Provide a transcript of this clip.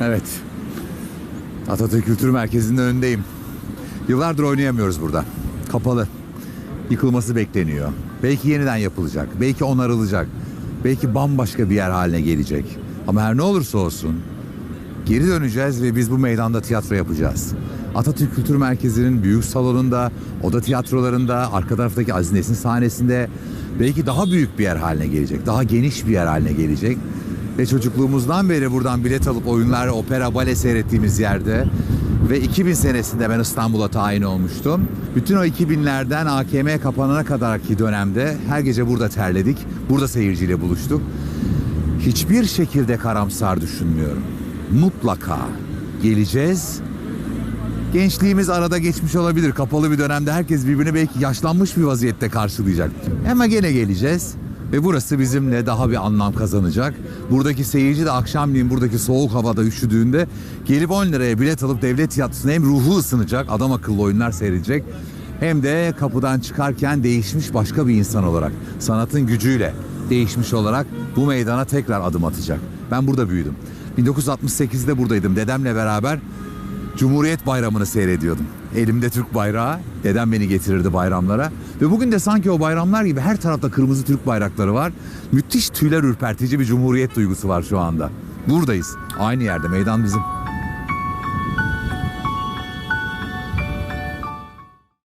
Evet. Atatürk Kültür Merkezi'nin önündeyim. Yıllardır oynayamıyoruz burada. Kapalı. Yıkılması bekleniyor. Belki yeniden yapılacak. Belki onarılacak. Belki bambaşka bir yer haline gelecek. Ama her ne olursa olsun geri döneceğiz ve biz bu meydanda tiyatro yapacağız. Atatürk Kültür Merkezi'nin büyük salonunda, oda tiyatrolarında, arka taraftaki Aziz Nesin sahnesinde belki daha büyük bir yer haline gelecek. Daha geniş bir yer haline gelecek. Ve çocukluğumuzdan beri buradan bilet alıp oyunlar, opera, bale seyrettiğimiz yerde ve 2000 senesinde ben İstanbul'a tayin olmuştum. Bütün o 2000'lerden AKM kapanana kadarki dönemde her gece burada terledik. Burada seyirciyle buluştuk. Hiçbir şekilde karamsar düşünmüyorum. Mutlaka geleceğiz. Gençliğimiz arada geçmiş olabilir. Kapalı bir dönemde herkes birbirini belki yaşlanmış bir vaziyette karşılayacak. Ama gene geleceğiz. Ve burası bizimle daha bir anlam kazanacak. Buradaki seyirci de akşamleyin buradaki soğuk havada üşüdüğünde gelip 10 liraya bilet alıp devlet tiyatrosuna hem ruhu ısınacak, adam akıllı oyunlar seyredecek. Hem de kapıdan çıkarken değişmiş başka bir insan olarak, sanatın gücüyle değişmiş olarak bu meydana tekrar adım atacak. Ben burada büyüdüm. 1968'de buradaydım dedemle beraber Cumhuriyet Bayramı'nı seyrediyordum. Elimde Türk bayrağı, dedem beni getirirdi bayramlara. Ve bugün de sanki o bayramlar gibi her tarafta kırmızı Türk bayrakları var. Müthiş tüyler ürpertici bir cumhuriyet duygusu var şu anda. Buradayız. Aynı yerde, meydan bizim.